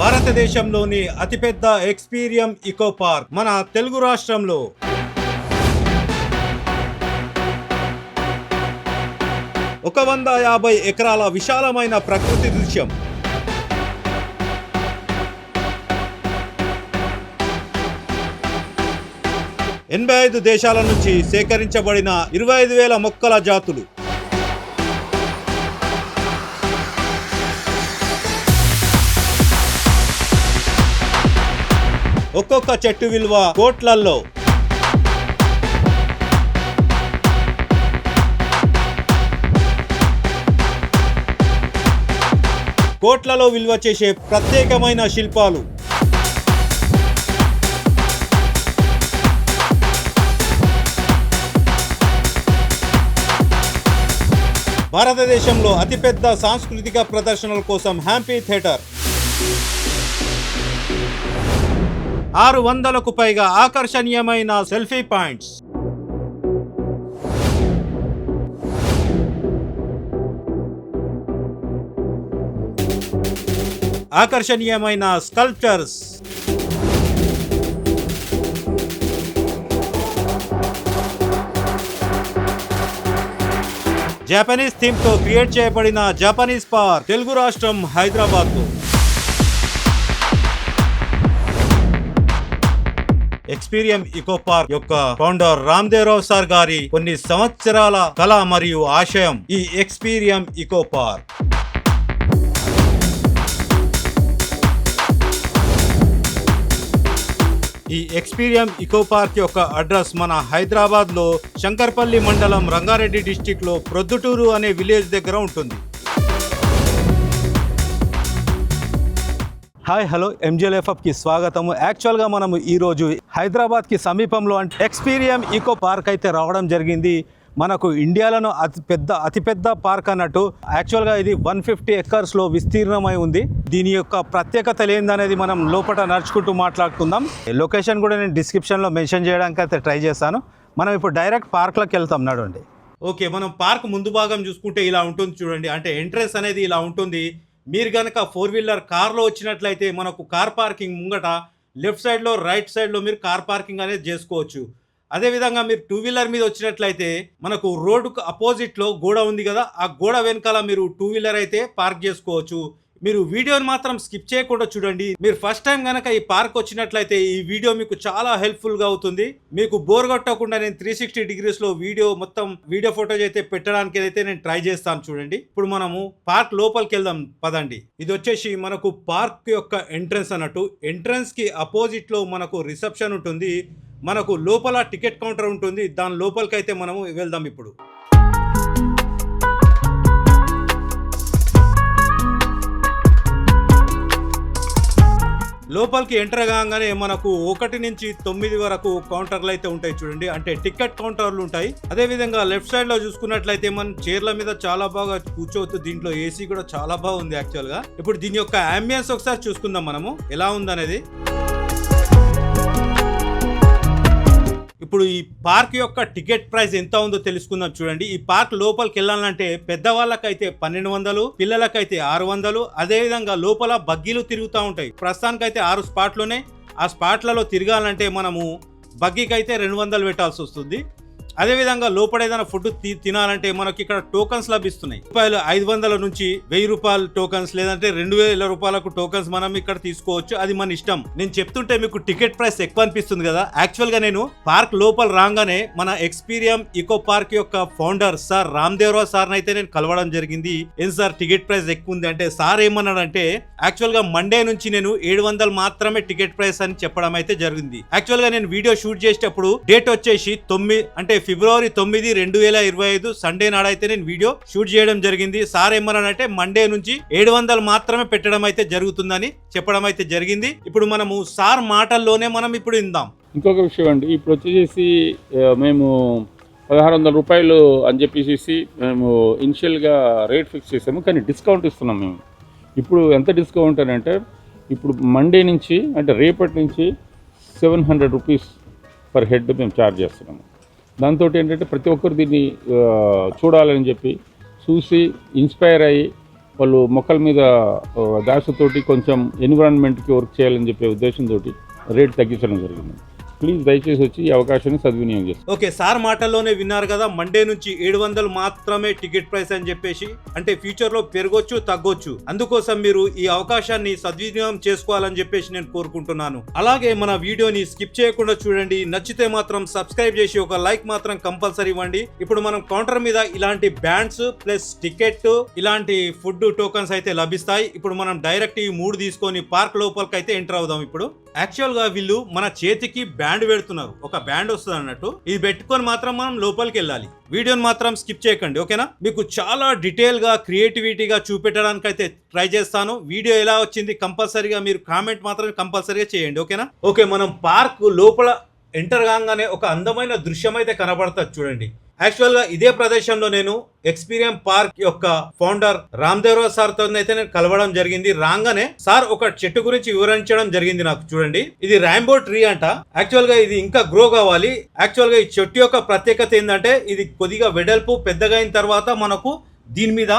భారతదేశంలోని అతిపెద్ద Experium eco park మన తెలుగు రాష్ట్రంలో. ఒక వంద యాభై ఎకరాల విశాలమైన ప్రకృతి దృశ్యం. ఎనభై ఐదు దేశాల నుంచి సేకరించబడిన ఇరవై ఐదు వేల మొక్కల జాతులు. ఒక్కొక్క చెట్టు విలువ కోట్లల్లో. కోట్లలో విలువ చేసే ప్రత్యేకమైన శిల్పాలు. భారతదేశంలో అతిపెద్ద సాంస్కృతిక ప్రదర్శనల కోసం హ్యాంపీ థియేటర్. ఆరు వందలకు పైగా ఆకర్షణీయమైన సెల్ఫీ పాయింట్స్. ఆకర్షణీయమైన స్కల్ప్చర్స్. జపనీస్ థీమ్తో క్రియేట్ చేయబడిన జపనీస్ పార్క్ తెలుగు రాష్ట్రం హైదరాబాద్ ఎక్స్పీరియం ఇకో పార్క్ యొక్క ఫౌండర్ రామ్దేవ్ సార్ గారి కొన్ని సంవత్సరాల కళ మరియు ఆశయం ఈ ఎక్స్పీరియం ఇకో పార్క్ ఈ ఎక్స్పీరియం ఇకో పార్క్ యొక్క అడ్రస్ మన హైదరాబాద్లో శంకర్పల్లి మండలం రంగారెడ్డి డిస్టిక్లో ప్రొద్దుటూరు అనే విలేజ్ దగ్గర ఉంటుంది. హాయ్ హలో ఎంజిఎల్ఎఫ్ఎఫ్కి స్వాగతము. యాక్చువల్గా మనము ఈరోజు హైదరాబాద్కి సమీపంలో అంటే ఎక్స్పీరియం ఈకో పార్క్ అయితే రావడం జరిగింది. మనకు ఇండియాలోనూ అతి పెద్ద అతిపెద్ద పార్క్ అన్నట్టు. యాక్చువల్గా ఇది వన్ ఫిఫ్టీ ఎకర్స్లో విస్తీర్ణమై ఉంది. దీని యొక్క ప్రత్యేకత ఏందనేది మనం లోపల నడుచుకుంటూ మాట్లాడుకుందాం. లొకేషన్ కూడా నేను డిస్క్రిప్షన్లో మెన్షన్ చేయడానికి అయితే ట్రై చేస్తాను మనం ఇప్పుడు డైరెక్ట్ పార్క్లోకి వెళ్తాం. నడండి ఓకే మనం పార్క్ ముందు భాగం చూసుకుంటే ఇలా ఉంటుంది చూడండి. అంటే ఎంట్రెన్స్ అనేది ఇలా ఉంటుంది. మీరు కనుక ఫోర్ వీలర్ కార్లో వచ్చినట్లయితే మనకు కార్ పార్కింగ్ ముంగట లెఫ్ట్ సైడ్లో రైట్ సైడ్లో మీరు కార్ పార్కింగ్ అనేది చేసుకోవచ్చు. అదేవిధంగా మీరు టూ వీలర్ మీద వచ్చినట్లయితే మనకు రోడ్డుకు అపోజిట్లో గోడ ఉంది కదా ఆ గోడ వెనకాల మీరు టూ వీలర్ అయితే పార్క్ చేసుకోవచ్చు. మీరు వీడియోని మాత్రం స్కిప్ చేయకుండా చూడండి. మీరు ఫస్ట్ టైం కనుక ఈ పార్క్ వచ్చినట్లయితే ఈ వీడియో మీకు చాలా హెల్ప్ఫుల్గా అవుతుంది. మీకు బోర్ కొట్టకుండా నేను త్రీ సిక్స్టీ డిగ్రీస్లో వీడియో మొత్తం వీడియో ఫోటోస్ అయితే పెట్టడానికి అయితే నేను ట్రై చేస్తాను చూడండి. ఇప్పుడు మనము పార్క్ లోపలికి వెళ్దాం పదండి. ఇది వచ్చేసి మనకు పార్క్ యొక్క ఎంట్రన్స్ అన్నట్టు. ఎంట్రన్స్కి అపోజిట్లో మనకు రిసెప్షన్ ఉంటుంది. మనకు లోపల టికెట్ కౌంటర్ ఉంటుంది. దాని లోపలికి అయితే మనము వెళ్దాం ఇప్పుడు. లోపలికి ఎంటర్ కాగానే మనకు ఒకటి నుంచి తొమ్మిది వరకు కౌంటర్లు అయితే ఉంటాయి చూడండి. అంటే టికెట్ కౌంటర్లు ఉంటాయి. అదే విధంగా లెఫ్ట్ సైడ్లో చూసుకున్నట్లయితే మనం చీర్ల మీద చాలా బాగా కూర్చోవచ్చు. దీంట్లో ఏసీ కూడా చాలా బాగుంది యాక్చువల్గా. ఇప్పుడు దీని యొక్క అంబియన్స్ ఒకసారి చూసుకుందాం మనము. ఎలా ఉందనేది? ఇప్పుడు ఈ పార్క్ యొక్క టికెట్ ప్రైస్ ఎంత ఉందో తెలుసుకుందాం చూడండి. ఈ పార్క్ లోపలికి వెళ్ళాలంటే పెద్దవాళ్ళకైతే పన్నెండు వందలు పిల్లలకైతే ఆరు వందలు అదే విధంగా లోపల బగ్గీలు తిరుగుతూ ఉంటాయి. ప్రస్తుతానికైతే ఆరు స్పాట్లోనే ఆ స్పాట్లలో తిరగాలంటే మనము బగ్గీకి అయితే రెండు వందలు పెట్టాల్సి వస్తుంది. అదేవిధంగా లోపల ఏదైనా ఫుడ్ తినాలంటే మనకి ఇక్కడ టోకన్స్ లభిస్తున్నాయి. రూపాయలు ఐదు వందల నుంచి వెయ్యి రూపాయల టోకన్స్ లేదంటే రెండు వేల రూపాయలకు టోకన్స్ మనం ఇక్కడ తీసుకోవచ్చు. అది మన ఇష్టం. నేను చెప్తుంటే మీకు టికెట్ ప్రైస్ ఎక్కువ అనిపిస్తుంది కదా. యాక్చువల్గా నేను పార్క్ లోపల రాగానే మన ఎక్స్పీరియం ఇకో పార్క్ యొక్క ఫౌండర్ సార్ రామ్దేవరావు సార్ అయితే నేను కలవడం జరిగింది. ఏం సార్ టికెట్ ప్రైస్ ఎక్కువ ఉంది అంటే సార్ ఏమన్నాడంటే యాక్చువల్గా మండే నుంచి నేను ఏడు వందలు మాత్రమే టికెట్ ప్రైస్ అని చెప్పడం అయితే జరిగింది. యాక్చువల్గా నేను వీడియో షూట్ చేసేటప్పుడు డేట్ వచ్చేసి తొమ్మిది అంటే ఫిబ్రవరి తొమ్మిది రెండు వేల ఇరవై ఐదు సండే నాడైతే నేను వీడియో షూట్ చేయడం జరిగింది. సార్ ఏమన్నానంటే మండే నుంచి ఏడు వందలు మాత్రమే పెట్టడం అయితే జరుగుతుందని చెప్పడం అయితే జరిగింది. ఇప్పుడు మనము సార్ మాటల్లోనే మనం ఇప్పుడు ఇందాం ఇంకొక విషయం అండి. ఇప్పుడు వచ్చేసి మేము పదహారు వందల రూపాయలు అని చెప్పేసి మేము ఇనిషియల్గా రేట్ ఫిక్స్ చేసాము కానీ డిస్కౌంట్ ఇస్తున్నాం మేము. ఇప్పుడు ఎంత డిస్కౌంట్ అని అంటే ఇప్పుడు మండే నుంచి అంటే రేపటి నుంచి seven hundred rupees per head మేము ఛార్జ్ చేస్తున్నాము. దాంతో ఏంటంటే ప్రతి ఒక్కరు దీన్ని చూడాలని చెప్పి చూసి ఇన్స్పైర్ అయ్యి వాళ్ళు మొక్కల మీద దాసతోటి దాసుతోటి కొంచెం ఎన్విరాన్మెంట్కి వర్క్ చేయాలని చెప్పే ఉద్దేశంతో రేట్ తగ్గించడం జరిగింది. ప్లీజ్ దయచేసి వచ్చి ఈ అవకాశాన్ని సద్వినియోగం చేస్తారు ఓకే సార్ మాటల్లోనే విన్నారు కదా మండే నుంచి ఏడు వందలు మాత్రమే టికెట్ ప్రైస్ అని చెప్పేసి. అంటే ఫ్యూచర్లో పెరగొచ్చు తగ్గొచ్చు. అందుకోసం మీరు ఈ అవకాశాన్ని సద్వినియోగం చేసుకోవాలని చెప్పేసి నేను కోరుకుంటున్నాను. అలాగే మన వీడియోని స్కిప్ చేయకుండా చూడండి. నచ్చితే మాత్రం సబ్స్క్రైబ్ చేసి ఒక లైక్ మాత్రం కంపల్సరీ ఇవ్వండి. ఇప్పుడు మనం కౌంటర్ మీద ఇలాంటి బ్యాండ్స్ ప్లస్ టికెట్ ఇలాంటి ఫుడ్ టోకన్స్ అయితే లభిస్తాయి. ఇప్పుడు మనం డైరెక్ట్ ఈ మూడు తీసుకొని పార్క్ లోపలికి అయితే ఎంటర్ అవుదాం ఇప్పుడు. యాక్చువల్గా వీళ్ళు మన చేతికి బ్యాండ్ బ్యాండ్ పెడుతున్నారు. ఒక బ్యాండ్ వస్తుంది అన్నట్టు. ఇది పెట్టుకొని మాత్రం మనం లోపలికి వెళ్ళాలి. వీడియోని మాత్రం స్కిప్ చేయకండి ఓకేనా? మీకు చాలా డీటెయిల్గా క్రియేటివిటీగా చూపెట్టడానికి అయితే ట్రై చేస్తాను. వీడియో ఎలా వచ్చింది కంపల్సరీగా మీరు కామెంట్ మాత్రం కంపల్సరీగా చేయండి ఓకేనా? ఓకే మనం పార్క్ లోపల ఎంటర్ కాగానే ఒక అందమైన దృశ్యం అయితే కనబడుతుంది చూడండి. యాక్చువల్గా ఇదే ప్రదేశంలో నేను ఎక్స్పీరియన్ పార్క్ యొక్క ఫౌండర్ రామ్దేవ్ సార్తో అయితే నేను కలవడం జరిగింది. రాగానే సార్ ఒక చెట్టు గురించి వివరించడం జరిగింది నాకు చూడండి. ఇది రాంబో ట్రీ అంట. యాక్చువల్గా ఇది ఇంకా గ్రో కావాలి. యాక్చువల్గా ఈ చెట్టు యొక్క ప్రత్యేకత ఏంటంటే ఇది కొద్దిగా వెడల్పు పెద్దగా అయిన తర్వాత మనకు దీని మీద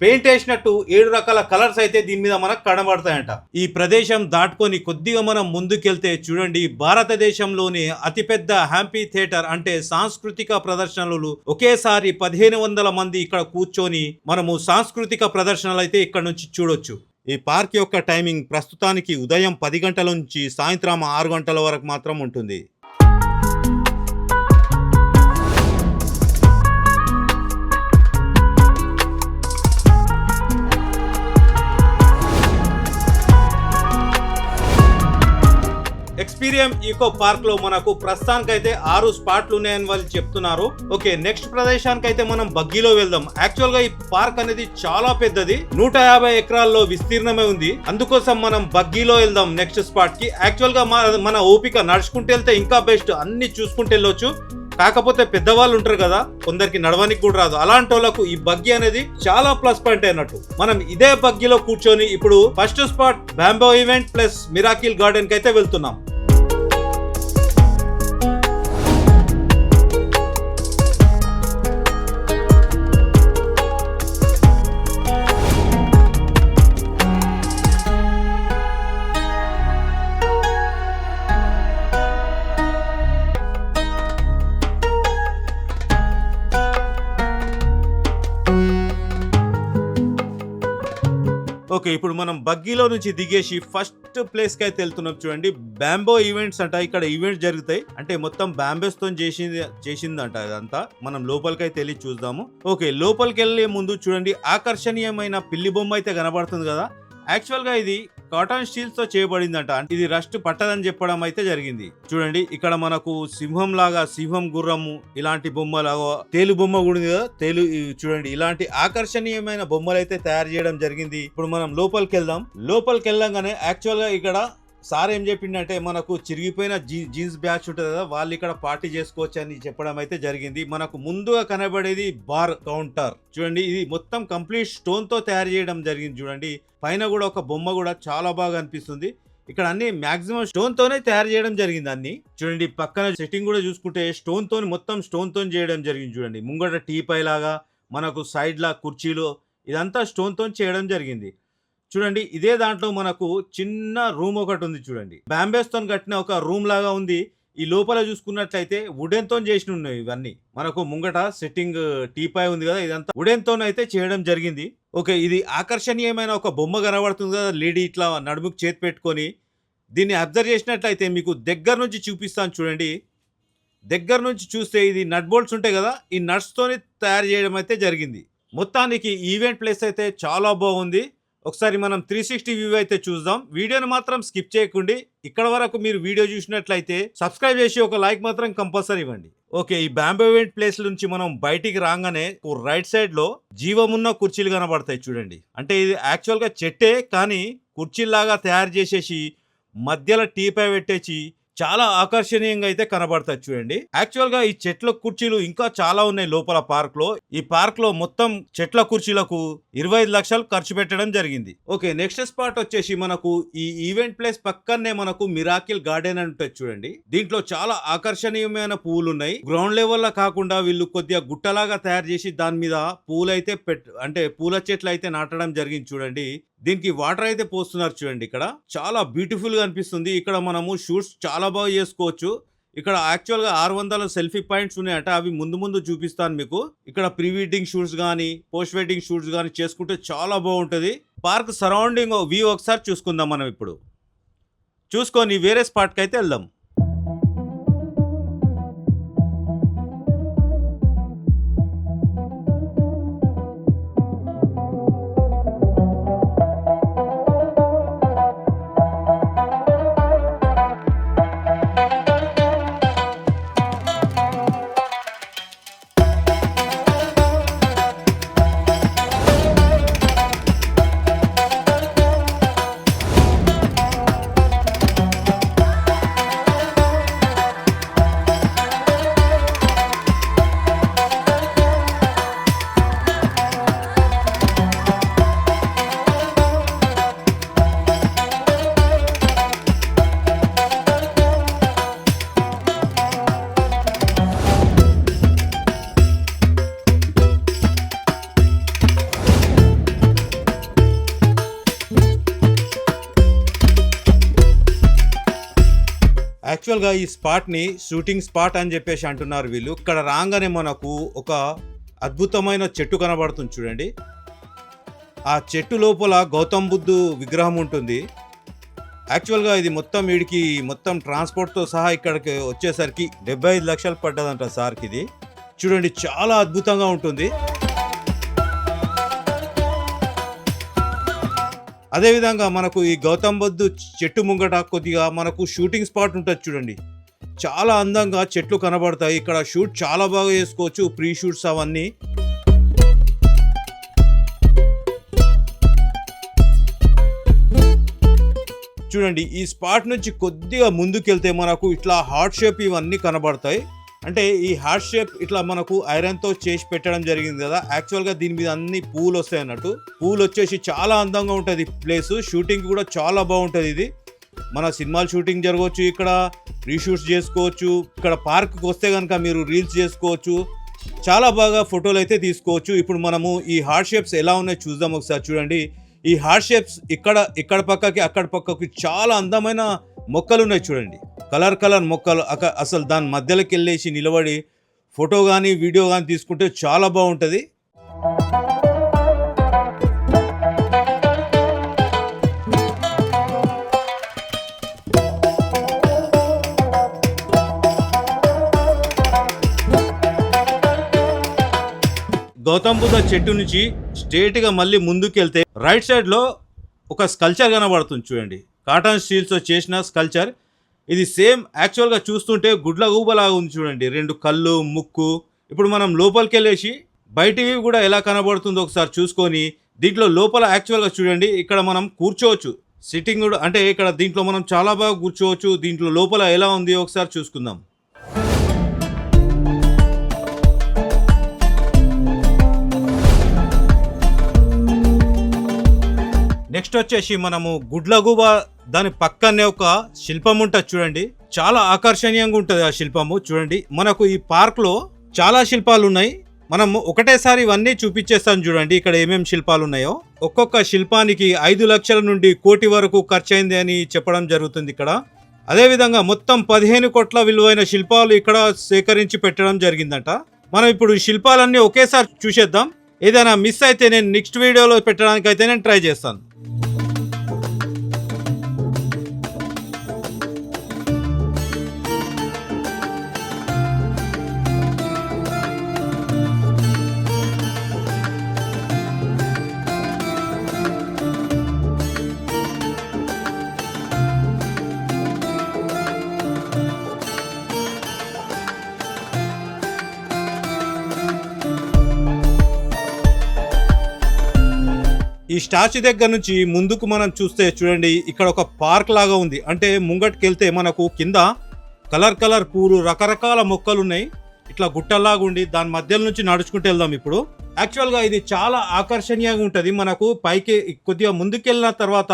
పెయింట్ వేసినట్టు ఏడు రకాల కలర్స్ అయితే దీని మీద మనకు కనబడతాయంట. ఈ ప్రదేశం దాటుకొని కొద్దిగా మనం ముందుకెళ్తే చూడండి భారతదేశంలోని అతిపెద్ద హ్యాంపీ థియేటర్ అంటే సాంస్కృతిక ప్రదర్శనలు ఒకేసారి పదిహేను వందల మంది ఇక్కడ కూర్చొని మనము సాంస్కృతిక ప్రదర్శనలు అయితే ఇక్కడ నుంచి చూడొచ్చు. ఈ పార్క్ యొక్క టైమింగ్ ప్రస్తుతానికి ఉదయం పది గంటల నుంచి సాయంత్రం ఆరు గంటల వరకు మాత్రం ఉంటుంది. ఎక్స్పీరియం ఈకో పార్క్లో మనకు ప్రస్తుతానికి అయితే ఆరు స్పాట్లు ఉన్నాయని వాళ్ళు చెప్తున్నారు. ఓకే నెక్స్ట్ ప్రదేశానికి అయితే మనం బగ్గీలో వెళ్దాం. యాక్చువల్గా ఈ పార్క్ అనేది చాలా పెద్దది. నూట యాభై ఎకరాల్లో విస్తీర్ణమే ఉంది. అందుకోసం మనం బగ్గీలో వెళ్దాం నెక్స్ట్ స్పాట్కి యాక్చువల్గా మన- మన ఓపిక నడుచుకుంటూ వెళ్తే ఇంకా బెస్ట్. అన్ని చూసుకుంటూ వెళ్ళొచ్చు. కాకపోతే పెద్దవాళ్ళు ఉంటారు కదా కొందరికి నడవనికి కూడా రాదు. అలాంటి వాళ్ళకు ఈ బగ్గి అనేది చాలా ప్లస్ పాయింట్ అయినట్టు. మనం ఇదే బగ్గిలో కూర్చొని ఇప్పుడు first spot bamboo event plus miracle గార్డెన్కి అయితే వెళ్తున్నాం. ఓకే ఇప్పుడు మనం బగ్గీలో నుంచి దిగేసి ఫస్ట్ ప్లేస్కి అయితే వెళ్తున్నాం చూడండి. బ్యాంబో ఈవెంట్స్ అంట ఇక్కడ ఈవెంట్స్ జరుగుతాయి. అంటే మొత్తం బ్యాంబోస్తో చేసింది చేసిందంట ఇదంతా. మనం లోపలికి అయితే వెళ్ళి చూద్దాము. ఓకే లోపలికి వెళ్ళే ముందు చూడండి ఆకర్షణీయమైన పిల్లి బొమ్మ అయితే కనబడుతుంది కదా. యాక్చువల్గా ఇది కాటన్ స్టీల్స్తో చేయబడిందంట. ఇది రస్ట్ పట్టదని చెప్పడం అయితే జరిగింది. చూడండి ఇక్కడ మనకు సింహం లాగా సింహం గుర్రము ఇలాంటి బొమ్మలాగా తేలు బొమ్మ కూడా కదా తేలు చూడండి ఇలాంటి ఆకర్షణీయమైన బొమ్మలు అయితే తయారు చేయడం జరిగింది. ఇప్పుడు మనం లోపలికి వెళ్దాం. లోపలికి వెళ్ళంగానే యాక్చువల్గా ఇక్కడ సార్ ఏం చెప్పిండంటే మనకు చిరిగిపోయిన జీ- జీన్స్ బ్యాచ్ ఉంటుంది కదా వాళ్ళు ఇక్కడ పార్టీ చేసుకోవచ్చు అని చెప్పడం అయితే జరిగింది. మనకు ముందుగా కనబడేది బార్ కౌంటర్. చూడండి ఇది మొత్తం కంప్లీట్ స్టోన్తో తయారు చేయడం జరిగింది చూడండి. పైన కూడా ఒక బొమ్మ కూడా చాలా బాగా అనిపిస్తుంది. ఇక్కడ అన్ని మాక్సిమం స్టోన్ తోనే తయారు చేయడం జరిగింది అన్ని. చూడండి పక్కన సెట్టింగ్ కూడా చూసుకుంటే స్టోన్ తోని మొత్తం స్టోన్ తోని చేయడం జరిగింది చూడండి. ముంగట టీ పై లాగా మనకు సైడ్ లా కుర్చీలు ఇదంతా స్టోన్ తోని చేయడం జరిగింది. చూడండి ఇదే దాంట్లో మనకు చిన్న రూమ్ ఒకటి ఉంది చూడండి. బ్యాంబేస్ తోని కట్టిన ఒక రూమ్ లాగా ఉంది. ఈ లోపల చూసుకున్నట్లయితే వుడెన్తో చేసిన ఉన్నాయి ఇవన్నీ. మనకు ముంగట సెట్టింగ్ టీపాయ్ ఉంది కదా ఇదంతా వుడెన్ అయితే చేయడం జరిగింది. ఓకే ఇది ఆకర్షణీయమైన ఒక బొమ్మ కనబడుతుంది కదా లేడీ ఇట్లా నడుముకు చేతి పెట్టుకొని. దీన్ని అబ్జర్వ్ చేసినట్లయితే మీకు దగ్గర నుంచి చూపిస్తాను చూడండి. దగ్గర నుంచి చూస్తే ఇది నట్ బోల్ట్స్ ఉంటాయి కదా ఈ నట్స్తోని తయారు చేయడం అయితే జరిగింది. మొత్తానికి ఈవెంట్ ప్లేస్ అయితే చాలా బాగుంది. ఒకసారి మనం త్రీ సిక్స్టీ వ్యూ అయితే చూద్దాం. వీడియోని మాత్రం స్కిప్ చేయకండి. ఇక్కడ వరకు మీరు వీడియో చూసినట్లయితే సబ్స్క్రైబ్ చేసి ఒక లైక్ మాత్రం కంపల్సరీ ఇవ్వండి. ఓకే ఈ బ్యాంబో ఈవెంట్ ప్లేస్ నుంచి మనం బయటికి రాగానే రైట్ సైడ్లో జీవమున్న కుర్చీలు కనబడతాయి చూడండి. అంటే ఇది యాక్చువల్గా చెట్టే కానీ కుర్చీలాగా తయారు చేసేసి మధ్యలో టీపై పెట్టేసి చాలా ఆకర్షణీయంగా అయితే కనబడతాయి చూడండి. యాక్చువల్గా ఈ చెట్ల కుర్చీలు ఇంకా చాలా ఉన్నాయి లోపల పార్క్లో ఈ పార్క్లో మొత్తం చెట్ల కుర్చీలకు ఇరవై ఐదు లక్షలు ఖర్చు పెట్టడం జరిగింది. ఓకే నెక్స్ట్ స్పాట్ వచ్చేసి మనకు ఈ ఈవెంట్ ప్లేస్ పక్కనే మనకు మిరాకిల్ గార్డెన్ అని ఉంటుంది చూడండి. దీంట్లో చాలా ఆకర్షణీయమైన పువ్వులు ఉన్నాయి గ్రౌండ్ లెవెల్లో కాకుండా వీళ్ళు కొద్దిగా గుట్టలాగా తయారు చేసి దాని మీద పూలైతే పెట్ అంటే పూల చెట్లు అయితే నాటడం జరిగింది చూడండి. దీనికి వాటర్ అయితే పోస్తున్నారు చూడండి ఇక్కడ. చాలా బ్యూటిఫుల్గా అనిపిస్తుంది. ఇక్కడ మనము షూట్స్ చాలా బాగా చేసుకోవచ్చు. ఇక్కడ యాక్చువల్గా ఆరు వందల సెల్ఫీ పాయింట్స్ ఉన్నాయట. అవి ముందు ముందు చూపిస్తాను మీకు. ఇక్కడ ప్రీ వెడ్డింగ్ షూట్స్ కానీ పోస్ట్ వెడ్డింగ్ షూట్స్ కానీ చేసుకుంటే చాలా బాగుంటుంది. పార్క్ సరౌండింగ్ వ్యూ ఒకసారి చూసుకుందాం మనం ఇప్పుడు. చూసుకొని వేరే స్పాట్కి అయితే వెళ్దాం. యాక్చువల్గా ఈ స్పాట్ని షూటింగ్ స్పాట్ అని చెప్పేసి అంటున్నారు వీళ్ళు. ఇక్కడ రాగానే మనకు ఒక అద్భుతమైన చెట్టు కనబడుతుంది చూడండి. ఆ చెట్టు లోపల గౌతమ్ బుద్ధు విగ్రహం ఉంటుంది. యాక్చువల్గా ఇది మొత్తం వీడికి మొత్తం ట్రాన్స్పోర్ట్తో సహా ఇక్కడికి వచ్చేసరికి డెబ్బై ఐదు లక్షలు పడ్డదంట సార్కి ఇది. చూడండి చాలా అద్భుతంగా ఉంటుంది. అదేవిధంగా మనకు ఈ గౌతమ్ బుద్ధు చెట్టు ముంగట కొద్దిగా మనకు షూటింగ్ స్పాట్ ఉంటుంది చూడండి. చాలా అందంగా చెట్లు కనబడతాయి. ఇక్కడ షూట్ చాలా బాగా చేసుకోవచ్చు ప్రీ షూట్స్ అవన్నీ. చూడండి ఈ స్పాట్ నుంచి కొద్దిగా ముందుకెళ్తే మనకు ఇట్లా హార్ట్ షేప్ ఇవన్నీ కనబడతాయి. అంటే ఈ హార్ట్ షేప్ ఇట్లా మనకు ఐరన్తో చేసి పెట్టడం జరిగింది కదా యాక్చువల్గా దీని మీద అన్ని పూలు వస్తాయి అన్నట్టు. పూలు వచ్చేసి చాలా అందంగా ఉంటుంది ప్లేస్. షూటింగ్ కూడా చాలా బాగుంటుంది ఇది. మన సినిమాలు షూటింగ్ జరగవచ్చు ఇక్కడ రీషూట్స్ చేసుకోవచ్చు ఇక్కడ పార్క్కి వస్తే కనుక మీరు రీల్స్ చేసుకోవచ్చు. చాలా బాగా ఫోటోలు అయితే తీసుకోవచ్చు. ఇప్పుడు మనము ఈ హార్ట్ షేప్స్ ఎలా ఉన్నాయో చూద్దాం ఒకసారి చూడండి. ఈ హార్ట్ షేప్స్ ఇక్కడ ఇక్కడ పక్కకి అక్కడ పక్కకి చాలా అందమైన మొక్కలు ఉన్నాయి చూడండి. కలర్ కలర్ మొక్కలు అక- అసలు దాని మధ్యలోకి వెళ్ళేసి నిలబడి ఫోటో కానీ వీడియో కానీ తీసుకుంటే చాలా బాగుంటుంది. గౌతమ్ బుద్ధ చెట్టు నుంచి స్ట్రేట్గా మళ్ళీ ముందుకెళ్తే రైట్ సైడ్లో ఒక స్కల్చర్ కనబడుతుంది చూడండి. కాటన్ స్టీల్స్తో చేసిన స్కల్చర్. ఇది సేమ్ యాక్చువల్గా చూస్తుంటే గుడ్ల గూబలాగా ఉంది చూడండి. రెండు కళ్ళు ముక్కు. ఇప్పుడు మనం లోపలికి వెళ్ళేసి బయటివి కూడా ఎలా కనబడుతుందో ఒకసారి చూసుకొని దీంట్లో లోపల యాక్చువల్గా చూడండి. ఇక్కడ మనం కూర్చోవచ్చు. సిట్టింగ్ కూడా అంటే ఇక్కడ దీంట్లో మనం చాలా బాగా కూర్చోవచ్చు. దీంట్లో లోపల ఎలా ఉంది ఒకసారి చూసుకుందాం. నెక్స్ట్ వచ్చేసి మనము గుడ్లగూబ దాని పక్కనే ఒక శిల్పం ఉంటుంది చూడండి. చాలా ఆకర్షణీయంగా ఉంటుంది ఆ శిల్పము చూడండి. మనకు ఈ పార్క్లో చాలా శిల్పాలు ఉన్నాయి. మనం ఒకటేసారి ఇవన్నీ చూపించేస్తాను చూడండి. ఇక్కడ ఏమేమి శిల్పాలు ఉన్నాయో. ఒక్కొక్క శిల్పానికి ఐదు లక్షల నుండి కోటి వరకు ఖర్చు అయింది అని చెప్పడం జరుగుతుంది ఇక్కడ. అదేవిధంగా మొత్తం పదిహేను కోట్ల విలువైన శిల్పాలు ఇక్కడ సేకరించి పెట్టడం జరిగిందట. మనం ఇప్పుడు ఈ శిల్పాలన్నీ ఒకేసారి చూసేద్దాం. ఏదైనా మిస్ అయితే నేను నెక్స్ట్ వీడియోలో పెట్టడానికి అయితే నేను ట్రై చేస్తాను. స్టాచ్యూ దగ్గర నుంచి ముందుకు మనం చూస్తే చూడండి ఇక్కడ ఒక పార్క్ లాగా ఉంది. అంటే ముంగట్కి వెళ్తే మనకు కింద కలర్ కలర్ పూలు రకరకాల మొక్కలు ఉన్నాయి ఇట్లా గుట్టలాగా ఉండి దాని మధ్యలో నుంచి నడుచుకుంటూ వెళ్దాం ఇప్పుడు. యాక్చువల్గా ఇది చాలా ఆకర్షణీయంగా ఉంటుంది. మనకు పైకి కొద్దిగా ముందుకెళ్ళిన తర్వాత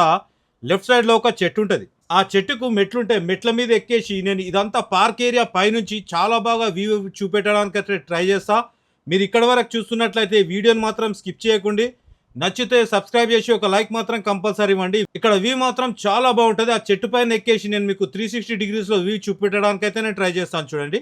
లెఫ్ట్ సైడ్లో ఒక చెట్టు ఉంటుంది. ఆ చెట్టుకు మెట్లుంటాయి. మెట్ల మీద ఎక్కేసి నేను ఇదంతా పార్క్ ఏరియా పైనుంచి చాలా బాగా వ్యూ చూపెట్టడానికి అయితే ట్రై చేస్తా. మీరు ఇక్కడ వరకు చూస్తున్నట్లయితే వీడియోని మాత్రం స్కిప్ చేయకుండా. నచ్చితే సబ్స్క్రైబ్ చేసి ఒక లైక్ మాత్రం కంపల్సరీ ఇవ్వండి. ఇక్కడ వ్యూ మాత్రం చాలా బాగుంటుంది. ఆ చెట్టు పైన ఎక్కేసి నేను మీకు త్రీ సిక్స్టీ డిగ్రీస్లో వ్యూ చూపెట్టడానికైతే అయితే నేను ట్రై చేస్తాను చూడండి.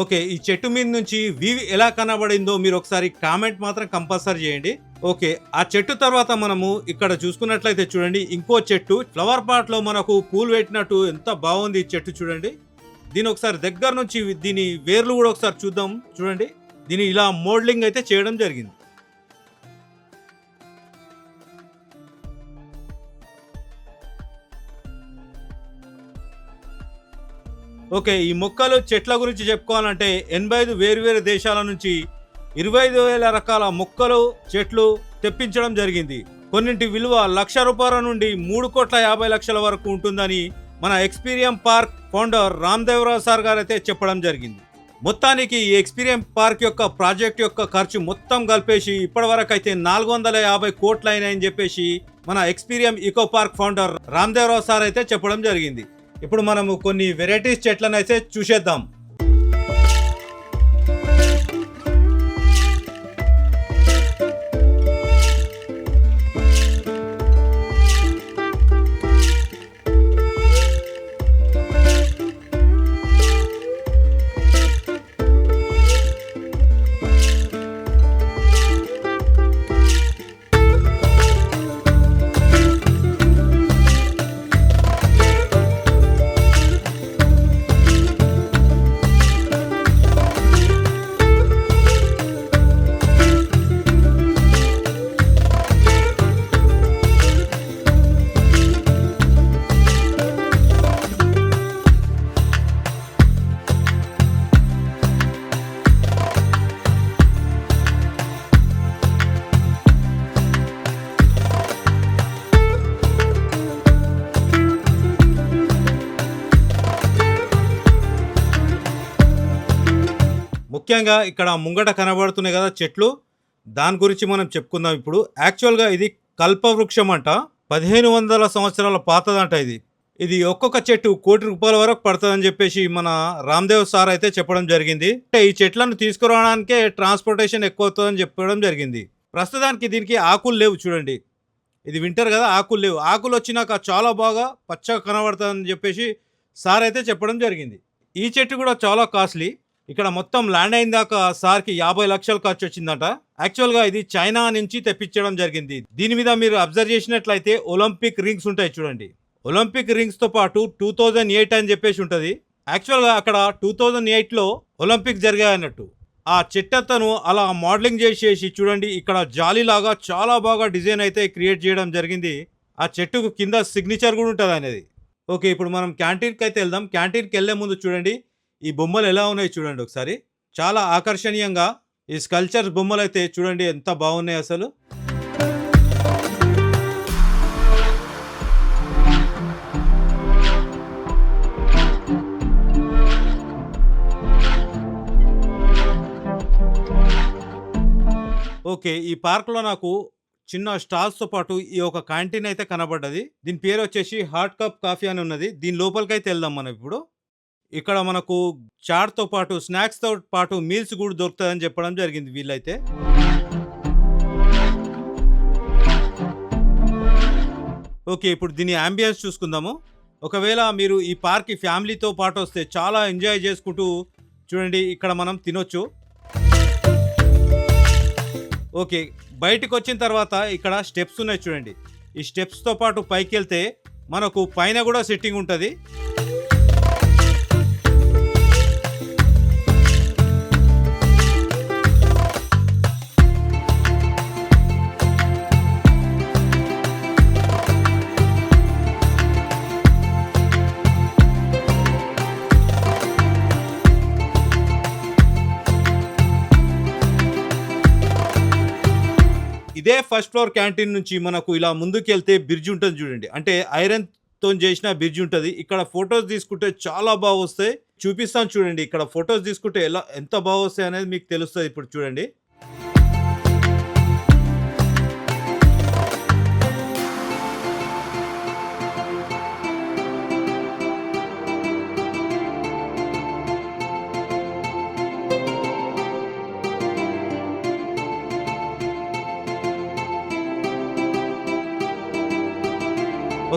ఓకే ఈ చెట్టు మీద నుంచి వ్యూ ఎలా కనబడిందో మీరు ఒకసారి కామెంట్ మాత్రం కంపల్సరీ చేయండి. ఓకే ఆ చెట్టు తర్వాత మనము ఇక్కడ చూసుకున్నట్లయితే చూడండి ఇంకో చెట్టు ఫ్లవర్ పాట్లో మనకు పూలు పెట్టినట్టు ఎంత బాగుంది ఈ చెట్టు చూడండి. దీని ఒకసారి దగ్గర నుంచి దీని వేర్లు కూడా ఒకసారి చూద్దాం చూడండి. దీని ఇలా మోడలింగ్ అయితే చేయడం జరిగింది. ఓకే ఈ మొక్కలు చెట్ల గురించి చెప్పుకోవాలంటే ఎనభై ఐదు వేరువేరు దేశాల నుంచి ఇరవై ఐదు వేల రకాల మొక్కలు చెట్లు తెప్పించడం జరిగింది. కొన్నింటి విలువ లక్ష రూపాయల నుండి మూడు కోట్ల యాభై లక్షల వరకు ఉంటుందని మన Experium park founder Ramdevrao sir గారు అయితే చెప్పడం జరిగింది. మొత్తానికి ఈ ఎక్స్పీరియం పార్క్ యొక్క ప్రాజెక్ట్ యొక్క ఖర్చు మొత్తం కలిపేసి ఇప్పటివరకు అయితే నాలుగు వందల యాభై కోట్లు అయినాయని చెప్పేసి మన Experium eco park founder Ramdevrao sir అయితే చెప్పడం జరిగింది. ఇప్పుడు మనము కొన్ని వెరైటీస్ చెట్లను అయితే చూసేద్దాం. ముఖ్యంగా ఇక్కడ ముంగట కనబడుతున్నాయి కదా చెట్లు. దాని గురించి మనం చెప్పుకుందాం ఇప్పుడు. యాక్చువల్గా ఇది కల్పవృక్షం అంట. పదిహేను వందల సంవత్సరాల పాతదంట ఇది. ఇది ఒక్కొక్క చెట్టు కోటి రూపాయల వరకు పడుతుందని చెప్పేసి మన రామ్దేవ్ సార్ అయితే చెప్పడం జరిగింది. అంటే ఈ చెట్లను తీసుకురావడానికే ట్రాన్స్పోర్టేషన్ ఎక్కువ అవుతుందని చెప్పడం జరిగింది. ప్రస్తుతానికి దీనికి ఆకులు లేవు చూడండి. ఇది వింటర్ కదా ఆకులు లేవు. ఆకులు వచ్చినాక చాలా బాగా పచ్చగా కనబడుతుందని చెప్పేసి సార్ అయితే చెప్పడం జరిగింది. ఈ చెట్టు కూడా చాలా కాస్ట్లీ. ఇక్కడ మొత్తం ల్యాండ్ అయిన దాకా సార్కి యాభై లక్షలు ఖర్చు వచ్చిందట. యాక్చువల్గా ఇది చైనా నుంచి తెప్పించడం జరిగింది. దీని మీద మీరు అబ్జర్వ్ చేసినట్లయితే ఒలింపిక్ రింగ్స్ ఉంటాయి చూడండి. ఒలింపిక్ రింగ్స్తో పాటు టూ థౌజండ్ ఎయిట్ అని చెప్పేసి ఉంటుంది. యాక్చువల్గా అక్కడ టూ థౌజండ్ ఎయిట్లో ఒలింపిక్ జరిగాయి అన్నట్టు ఆ చెట్టతను అలా మోడలింగ్ చేసేసి చూడండి ఇక్కడ జాలీలాగా చాలా బాగా డిజైన్ అయితే క్రియేట్ చేయడం జరిగింది. ఆ చెట్టుకు కింద సిగ్నేచర్ కూడా ఉంటుంది అనేది ఓకే ఇప్పుడు మనం క్యాంటీన్కి అయితే వెళ్దాం. క్యాంటీన్కి వెళ్ళే ముందు చూడండి ఈ బొమ్మలు ఎలా ఉన్నాయి చూడండి ఒకసారి. చాలా ఆకర్షణీయంగా ఈ స్కల్చర్ బొమ్మలు అయితే చూడండి ఎంత బాగున్నాయి అసలు. ఓకే ఈ పార్క్లో నాకు చిన్న స్టాల్స్తో పాటు ఈ ఒక క్యాంటీన్ అయితే కనబడ్డది. దీని పేరు వచ్చేసి హాట్ కప్ కాఫీ అని ఉన్నది. దీని లోపలికి అయితే వెళ్దాం మనం ఇప్పుడు. ఇక్కడ మనకు చాట్తో పాటు స్నాక్స్తో పాటు మీల్స్ కూడా దొరుకుతుందని చెప్పడం జరిగింది వీళ్ళైతే. ఓకే ఇప్పుడు దీని అంబియన్స్ చూసుకుందాము. ఒకవేళ మీరు ఈ పార్క్కి ఫ్యామిలీతో పాటు వస్తే చాలా ఎంజాయ్ చేసుకుంటూ చూడండి ఇక్కడ మనం తినొచ్చు. ఓకే బయటికి వచ్చిన తర్వాత ఇక్కడ స్టెప్స్ ఉన్నాయి చూడండి. ఈ స్టెప్స్తో పాటు పైకి వెళ్తే మనకు పైన కూడా సిట్టింగ్ ఉంటుంది. ఇదే ఫస్ట్ ఫ్లోర్ క్యాంటీన్ నుంచి మనకు ఇలా ముందుకెళ్తే బ్రిడ్జ్ ఉంటుంది చూడండి. అంటే ఐరన్తో చేసిన బ్రిడ్జ్ ఉంటుంది. ఇక్కడ ఫొటోస్ తీసుకుంటే చాలా బాగా వస్తాయి చూపిస్తాను చూడండి. ఇక్కడ ఫొటోస్ తీసుకుంటే ఎలా ఎంత బాగా వస్తాయి అనేది మీకు తెలుస్తుంది ఇప్పుడు చూడండి.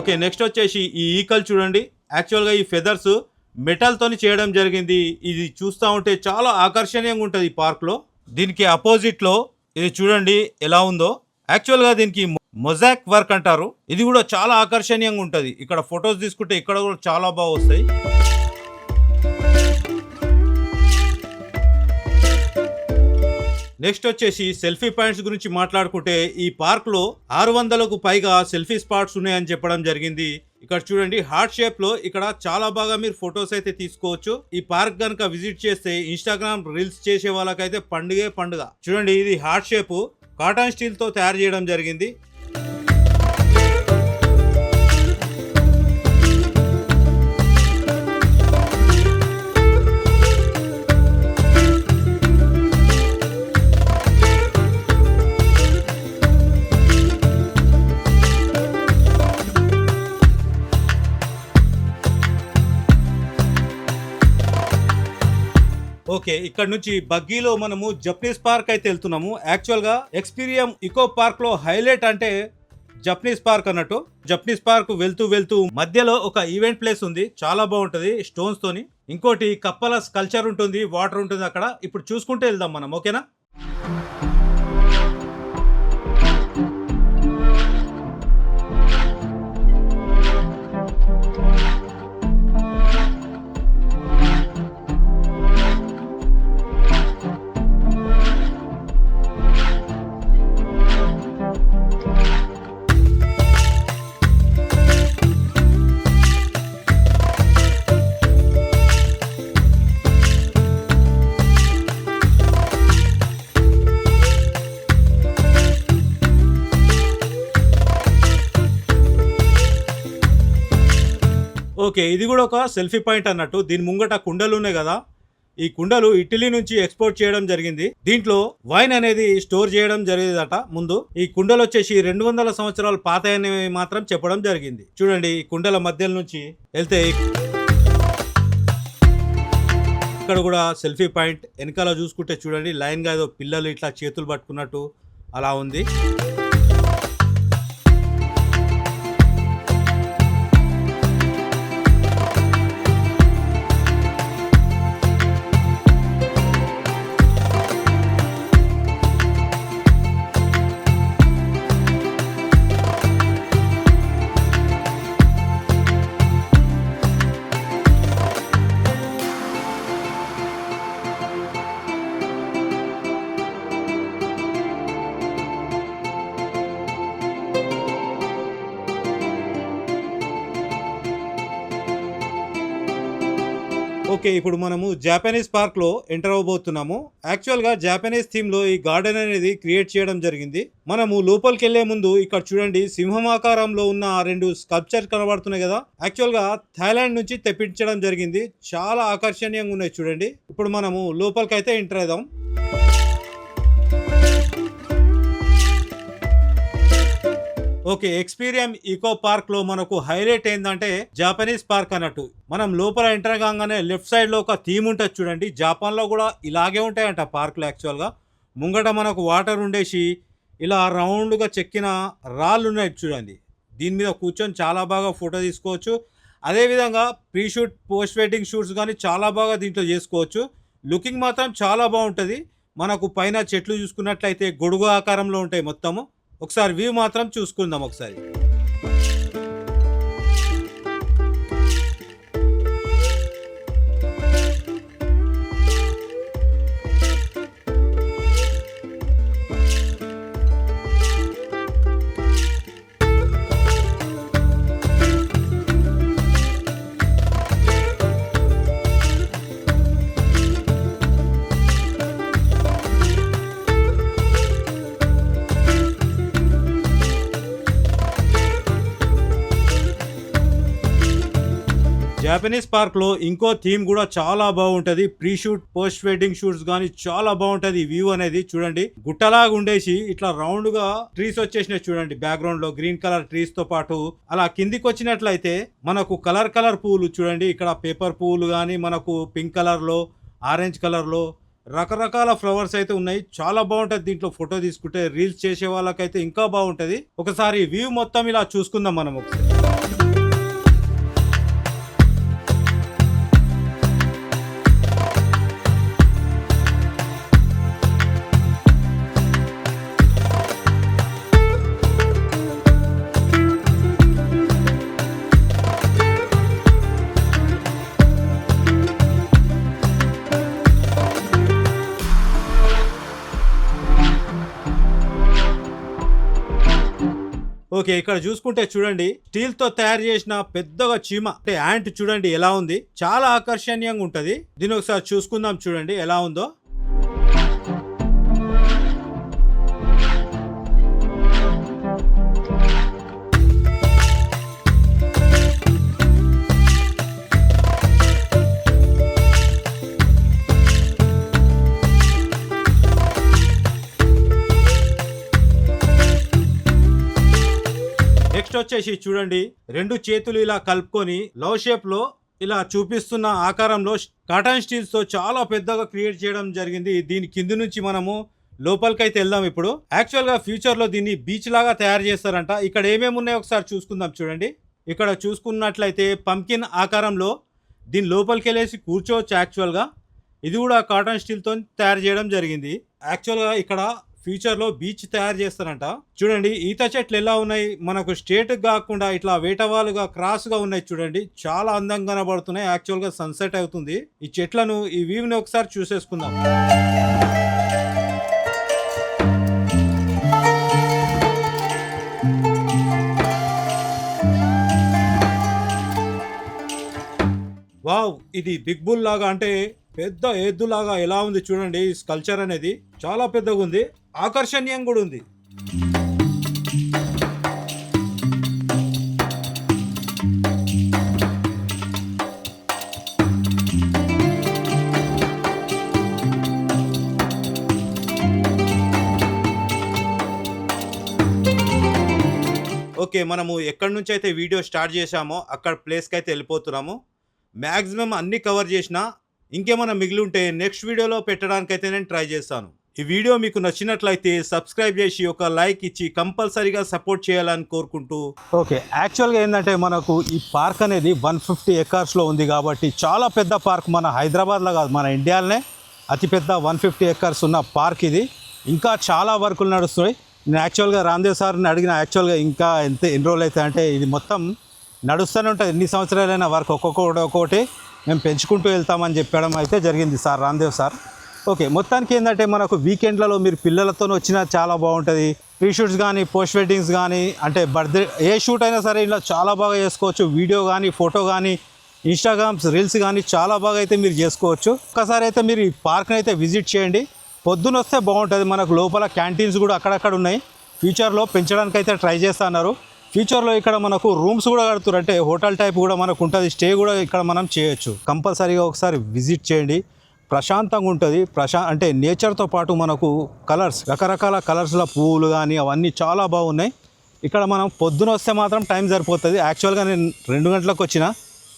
ఓకే నెక్స్ట్ వచ్చేసి ఈ ఈకల్ చూడండి. యాక్చువల్గా ఈ ఫెదర్స్ మెటల్తోని చేయడం జరిగింది. ఇది చూస్తూ ఉంటే చాలా ఆకర్షణీయంగా ఉంటుంది ఈ పార్క్లో దీనికి అపోజిట్లో ఇది చూడండి ఎలా ఉందో. యాక్చువల్గా దీనికి మొజాక్ వర్క్ అంటారు. ఇది కూడా చాలా ఆకర్షణీయంగా ఉంటుంది. ఇక్కడ ఫొటోస్ తీసుకుంటే ఇక్కడ కూడా చాలా బాగా వస్తాయి. నెక్స్ట్ వచ్చేసి సెల్ఫీ పాయింట్స్ గురించి మాట్లాడుకుంటే ఈ పార్క్లో ఆరు వందలకు పైగా సెల్ఫీ స్పాట్స్ ఉన్నాయని చెప్పడం జరిగింది. ఇక్కడ చూడండి హార్ట్ షేప్లో ఇక్కడ చాలా బాగా మీరు ఫొటోస్ అయితే తీసుకోవచ్చు. ఈ పార్క్ కనుక విజిట్ చేస్తే ఇన్స్టాగ్రామ్ రీల్స్ చేసే వాళ్ళకైతే పండుగే పండుగ. చూడండి ఇది హార్ట్ షేప్. కాటన్ స్టీల్తో తయారు చేయడం జరిగింది. ఓకే ఇక్కడ నుంచి బగ్గీలో మనము జపనీస్ పార్క్ అయితే వెళ్తున్నాము. యాక్చువల్గా ఎక్స్పీరియం ఇకో పార్క్లో హైలైట్ అంటే జపనీస్ పార్క్ అన్నట్టు. జపనీస్ పార్క్ వెళ్తూ వెళ్తూ మధ్యలో ఒక ఈవెంట్ ప్లేస్ ఉంది చాలా బాగుంటది స్టోన్స్ తోని. ఇంకోటి కప్పల కల్చర్ ఉంటుంది వాటర్ ఉంటుంది అక్కడ. ఇప్పుడు చూసుకుంటే వెళ్దాం మనం ఓకేనా? ఓకే ఇది కూడా ఒక సెల్ఫీ పాయింట్ అన్నట్టు. దీని ముంగట కుండలు ఉన్నాయి కదా. ఈ కుండలు ఇటలీ నుంచి ఎక్స్పోర్ట్ చేయడం జరిగింది. దీంట్లో వైన్ అనేది స్టోర్ చేయడం జరిగేదట ముందు. ఈ కుండలు వచ్చేసి రెండు వందల సంవత్సరాలు పాతయని మాత్రం చెప్పడం జరిగింది. చూడండి ఈ కుండల మధ్య నుంచి వెళ్తే ఇక్కడ కూడా సెల్ఫీ పాయింట్. వెనకాల చూసుకుంటే చూడండి లైన్గా ఏదో పిల్లలు ఇట్లా చేతులు పట్టుకున్నట్టు అలా ఉంది. ఓకే ఇప్పుడు మనము జాపనీస్ పార్క్లో ఎంటర్ అవ్వబోతున్నాము. యాక్చువల్గా జాపనీస్ థీమ్లో ఈ గార్డెన్ అనేది క్రియేట్ చేయడం జరిగింది. మనము లోపలికి వెళ్ళే ముందు ఇక్కడ చూడండి సింహం ఆకారంలో ఉన్న ఆ రెండు స్కల్ప్చర్ కనబడుతున్నాయి కదా. యాక్చువల్గా థాయిలాండ్ నుంచి తెప్పించడం జరిగింది. చాలా ఆకర్షణీయంగా ఉన్నాయి చూడండి. ఇప్పుడు మనము లోపలికి అయితే ఎంటర్ అవుదాం ఓకే ఎక్స్పీరియం ఈకో పార్క్లో మనకు హైలైట్ ఏంటంటే జాపనీస్ పార్క్ అన్నట్టు. మనం లోపల ఎంటర్ కాగానే లెఫ్ట్ సైడ్లో ఒక థీమ్ ఉంటుంది చూడండి. జపాన్లో కూడా ఇలాగే ఉంటాయంట పార్కులు యాక్చువల్గా. ముంగట మనకు వాటర్ ఉండేసి ఇలా రౌండ్గా చెక్కిన రాళ్ళు ఉన్నాయి చూడండి. దీని మీద కూర్చొని చాలా బాగా ఫోటో తీసుకోవచ్చు. అదేవిధంగా pre shoot post wedding shoots కానీ చాలా బాగా దీంట్లో చేసుకోవచ్చు. లుకింగ్ మాత్రం చాలా బాగుంటుంది. మనకు పైన చెట్లు చూసుకున్నట్లయితే గొడుగు ఆకారంలో ఉంటాయి మొత్తము. ఒకసారి వ్యూ మాత్రం చూసుకుందాం ఒకసారి. జాపనీస్ పార్క్లో ఇంకో థీమ్ కూడా చాలా బాగుంటది. Pre shoot post wedding shoots కానీ చాలా బాగుంటది వ్యూ అనేది. చూడండి. గుట్టలాగా ఉండేసి ఇట్లా రౌండ్గా ట్రీస్ వచ్చేసినాయి చూడండి. బ్యాక్గ్రౌండ్లో గ్రీన్ కలర్ ట్రీస్తో పాటు. అలా కిందికి వచ్చినట్లయితే మనకు కలర్ కలర్ పువ్వులు చూడండి. ఇక్కడ పేపర్ పువ్వులు కానీ మనకు పింక్ కలర్లో ఆరెంజ్ కలర్లో రకరకాల ఫ్లవర్స్ అయితే ఉన్నాయి. చాలా బాగుంటది దీంట్లో ఫోటో తీసుకుంటే. రీల్స్ చేసే వాళ్ళకైతే ఇంకా బాగుంటది. ఒకసారి వ్యూ మొత్తం ఇలా చూసుకుందాం మనం ఒకసారి. ఓకే ఇక్కడ చూసుకుంటే చూడండి స్టీల్తో తయారు చేసిన పెద్దగా చీమ అంటే యాంట్ చూడండి ఎలా ఉంది చాలా ఆకర్షణీయంగా ఉంటది. దీని ఒకసారి చూసుకుందాం చూడండి ఎలా ఉందో. నెక్స్ట్ వచ్చేసి చూడండి. రెండు చేతులు ఇలా కలుపుకొని లవ్ షేప్లో ఇలా చూపిస్తున్న ఆకారంలో కాటన్ స్టీల్స్తో చాలా పెద్దగా క్రియేట్ చేయడం జరిగింది. దీని కింది నుంచి మనము లోపలికైతే వెళ్దాం ఇప్పుడు. యాక్చువల్గా ఫ్యూచర్లో దీన్ని బీచ్ లాగా తయారు చేస్తారంట. ఇక్కడ ఏమేమి ఉన్నాయో ఒకసారి చూసుకుందాం చూడండి. ఇక్కడ చూసుకున్నట్లయితే పంకిన్ ఆకారంలో దీని లోపలికి వెళ్ళేసి కూర్చోవచ్చు యాక్చువల్గా ఇది కూడా కాటన్ స్టీల్తో తయారు చేయడం జరిగింది. యాక్చువల్గా ఇక్కడ ఫ్యూచర్లో బీచ్ తయారు చేస్తారంట. చూడండి ఈత చెట్లు ఎలా ఉన్నాయి? మనకు స్ట్రేట్ కాకుండా ఇట్లా వేటవాలుగా క్రాస్గా ఉన్నాయి చూడండి. చాలా అందంగా కనబడుతున్నాయి. యాక్చువల్గా సన్సెట్ అవుతుంది. ఈ చెట్లను ఈ వ్యూని ఒకసారి చూసేసుకుందాం. వావ్ ఇది బిగ్ బుల్ లాగా అంటే పెద్ద ఎద్దులాగా ఎలా ఉంది చూడండి ఈ స్కల్చర్ అనేది. చాలా పెద్దగా ఉంది ఆకర్షణీయంగా కూడా ఉంది. ఓకే మనము ఎక్కడి నుంచి అయితే వీడియో స్టార్ట్ చేశామో అక్కడ ప్లేస్కి అయితే వెళ్ళిపోతున్నాము. మ్యాక్సిమం అన్ని కవర్ చేసిన ఇంకేమైనా మిగిలి ఉంటే నెక్స్ట్ వీడియోలో పెట్టడానికైతే నేను ట్రై చేస్తాను. ఈ వీడియో మీకు నచ్చినట్లయితే సబ్స్క్రైబ్ చేసి ఒక లైక్ ఇచ్చి కంపల్సరీగా సపోర్ట్ చేయాలని కోరుకుంటూ. ఓకే యాక్చువల్గా ఏంటంటే మనకు ఈ పార్క్ అనేది వన్ ఫిఫ్టీ ఎకర్స్లో ఉంది కాబట్టి చాలా పెద్ద పార్క్ మన హైదరాబాద్లో కాదు మన ఇండియాలోనే అతిపెద్ద వన్ ఫిఫ్టీ ఎకర్స్ ఉన్న పార్క్ ఇది. ఇంకా చాలా వర్కులు నడుస్తున్నాయి. నేను యాక్చువల్గా రామ్దేవ్ సార్ని అడిగిన యాక్చువల్గా ఇంకా ఎంత ఎన్ని రోజులు అవుతాయి అంటే ఇది మొత్తం నడుస్తూనే ఉంటుంది. ఎన్ని సంవత్సరాలైనా వర్క్ ఒక్కొక్కటి ఒక్కొక్కటి మేము పెంచుకుంటూ వెళ్తామని చెప్పడం అయితే జరిగింది సార్ రామ్దేవ్ సార్. ఓకే మొత్తానికి ఏంటంటే మనకు వీకెండ్లలో మీరు పిల్లలతో వచ్చినా చాలా బాగుంటుంది. ప్రీ షూట్స్ కానీ పోస్ట్ వెడ్డింగ్స్ కానీ అంటే బర్త్డే ఏ షూట్ అయినా సరే ఇలా చాలా బాగా చేసుకోవచ్చు. వీడియో కానీ ఫోటో కానీ ఇన్స్టాగ్రామ్స్ రీల్స్ కానీ చాలా బాగా అయితే మీరు చేసుకోవచ్చు. ఒకసారి అయితే మీరు ఈ పార్క్ని అయితే విజిట్ చేయండి. పొద్దున వస్తే బాగుంటుంది. మనకు లోపల క్యాంటీన్స్ కూడా అక్కడక్కడ ఉన్నాయి. ఫ్యూచర్లో పెంచడానికి అయితే ట్రై చేస్తున్నారు ఫ్యూచర్లో ఇక్కడ మనకు రూమ్స్ కూడా కడుతున్నారు అంటే హోటల్ టైప్ కూడా మనకు ఉంటుంది. స్టే కూడా ఇక్కడ మనం చేయొచ్చు. కంపల్సరీగా ఒకసారి విజిట్ చేయండి. ప్రశాంతంగా ఉంటుంది. ప్రశా అంటే నేచర్తో పాటు మనకు కలర్స్ రకరకాల కలర్స్ల పువ్వులు కానీ అవన్నీ చాలా బాగున్నాయి. ఇక్కడ మనం పొద్దున వస్తే మాత్రం టైం సరిపోతుంది. యాక్చువల్గా నేను రెండు గంటలకు వచ్చిన.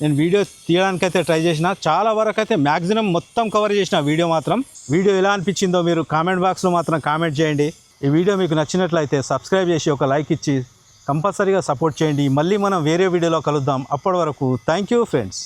నేను వీడియో తీయడానికి అయితే ట్రై చేసిన. చాలా వరకు అయితే మ్యాక్సిమం మొత్తం కవర్ చేసిన వీడియో మాత్రం. వీడియో ఎలా అనిపించిందో మీరు కామెంట్ బాక్స్లో మాత్రం కామెంట్ చేయండి. ఈ వీడియో మీకు నచ్చినట్లయితే సబ్స్క్రైబ్ చేసి ఒక లైక్ ఇచ్చి కంపల్సరీగా సపోర్ట్ చేయండి. మళ్ళీ మనం వేరే వీడియోలో కలుద్దాం. అప్పటి వరకు థ్యాంక్ యూ ఫ్రెండ్స్.